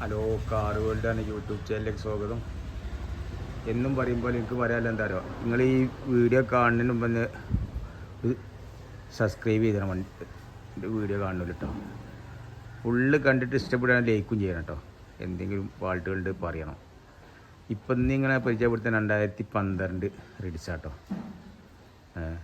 Hello car ആണ് YouTube ചാനലിലേക്ക് സ്വാഗതം. എന്നും പറയുമ്പോൾ എനിക്ക് പറയാമല്ലോ എന്താ പറയുക നിങ്ങൾ ഈ വീഡിയോ കാണുന്നതിന് മുമ്പ് ഒരു സബ്സ്ക്രൈബ് ചെയ്തണം എന്റെ വീഡിയോ കാണുന്നില്ല കേട്ടോ ഫുള്ള് കണ്ടിട്ട് ഇഷ്ടപ്പെടാൻ ലൈക്കും ചെയ്യണം കേട്ടോ എന്തെങ്കിലും പാട്ടുകളുണ്ട് പറയണം. ഇപ്പം ഇന്ന് ഇങ്ങനെ പരിചയപ്പെടുത്താൻ രണ്ടായിരത്തി പന്ത്രണ്ട് റെഡിസാട്ടോ ഏഹ്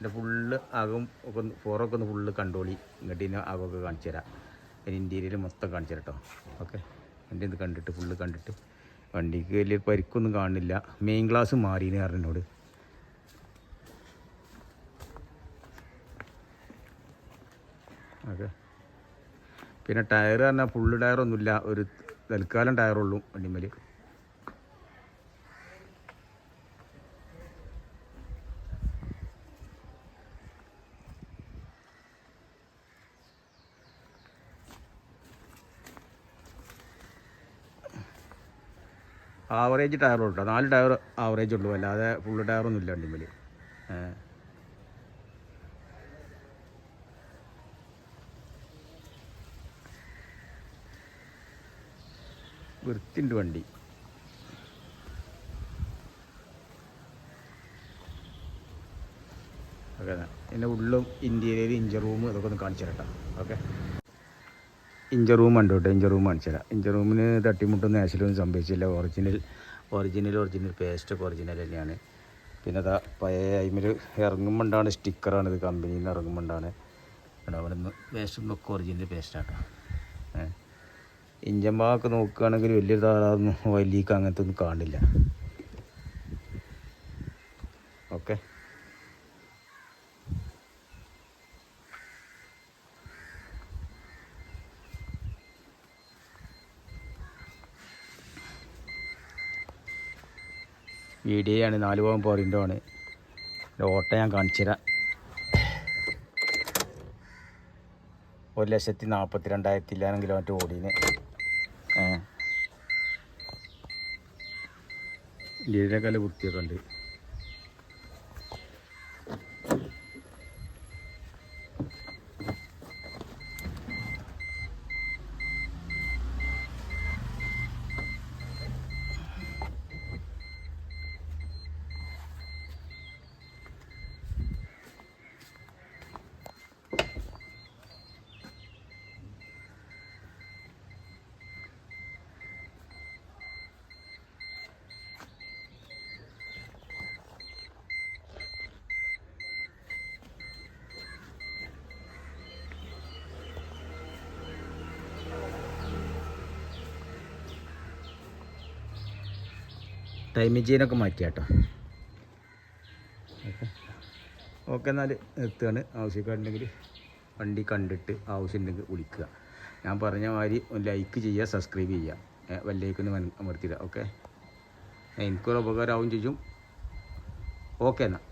എന്റെ ഫുള്ള് അകം ഒക്കെ ഒന്ന് പുറമൊക്കെ ഒന്ന് ഫുള്ള് കണ്ടോളി. ഇങ്ങോട്ട് ഇതിന് അകമൊക്കെ കാണിച്ചു തരാം. അതിന് ഇന്റീരിയൽ മൊത്തം കാണിച്ചു തരാം കേട്ടോ ഓക്കെ എന്റെ ഇത് കണ്ടിട്ട് ഫുള്ള് കണ്ടിട്ട്. വണ്ടിക്ക് വലിയ പരിക്കൊന്നും കാണുന്നില്ല മെയിൻ ഗ്ലാസ് മാറിയെന്ന് പറഞ്ഞോട് ഓക്കെ പിന്നെ ടയർ പറഞ്ഞാൽ ഫുള്ള് ടയറൊന്നുമില്ല ഒരു തൽക്കാലം ടയറുള്ളൂ വണ്ടിമേൽ ആവറേജ് ടയർ കേട്ടോ നാല് ടയർ ആവറേജ് ഉള്ളൂ അല്ലാതെ ഫുള്ള് ടയറൊന്നും ഇല്ല വണ്ടിമേൽ വൃത്തിന്റെ വണ്ടി. ഓക്കെ പിന്നെ ഉള്ളും ഇന്റീരിയർ ഇഞ്ചർ റൂം ഇതൊക്കെ ഒന്ന് കാണിച്ചു തരട്ടോ. ഓക്കെ. ഇഞ്ചർ റൂം ഉണ്ട് കേട്ടോ ഇഞ്ചർ റൂം കാണിച്ചു തരാം. ഇഞ്ചർ റൂമിന് തട്ടിമുട്ടൊന്നും നാശലൊന്നും സംഭവിച്ചില്ല. ഒറിജിനൽ ഒറിജിനൽ ഒറിജിനൽ പേസ്റ്റൊക്കെ ഒറിജിനൽ തന്നെയാണ്. പിന്നെ അതാ പഴയ അതിമേൽ ഇറങ്ങുമ്പോണ്ടാണ് സ്റ്റിക്കറാണ് ഇത് കമ്പനിയിൽ നിന്ന് ഇറങ്ങുമ്പോണ്ടാണ്. അവിടെ നിന്ന് പേസ്റ്റ് ഒക്കെ ഒറിജിനൽ പേസ്റ്റാട്ടോ ഏഹ് ഭാഗമൊക്കെ നോക്കുകയാണെങ്കിൽ വലിയ താറാവൊന്നും വലിയ അങ്ങനത്തെ ഒന്നും കാണില്ല. ഓക്കെ വീഡിയോ ആണ് നാല് പോകാൻ പോറിന്റെ ആണ്. ഓട്ടം ഞാൻ കാണിച്ചു തരാം. ഒരു ലക്ഷത്തി നാൽപ്പത്തി രണ്ടായിരത്തി ഇല്ലാനും കിലോമീറ്റർ ഓടീന്. ഇതിനേക്കാൾ വൃത്തിയൊക്കെ ഉണ്ട് ടൈമിംഗ് ചെയിനൊക്കെ മാറ്റിയാട്ടോ. ഓക്കെ. ഓക്കെ എന്നാൽ നിർത്തുകയാണ്. ആവശ്യക്കാരുണ്ടെങ്കിൽ വണ്ടി കണ്ടിട്ട് ആവശ്യമുണ്ടെങ്കിൽ വിളിക്കുക. ഞാൻ പറഞ്ഞ മാതിരി ലൈക്ക് ചെയ്യുക സബ്സ്ക്രൈബ് ചെയ്യുക. വല്ലേക്കൊന്ന് അമർത്തിയിടുക. ഓക്കെ. എനിക്കൊരു ഉപകാരമാവും ചെയ്യും. ഓക്കെ എന്നാൽ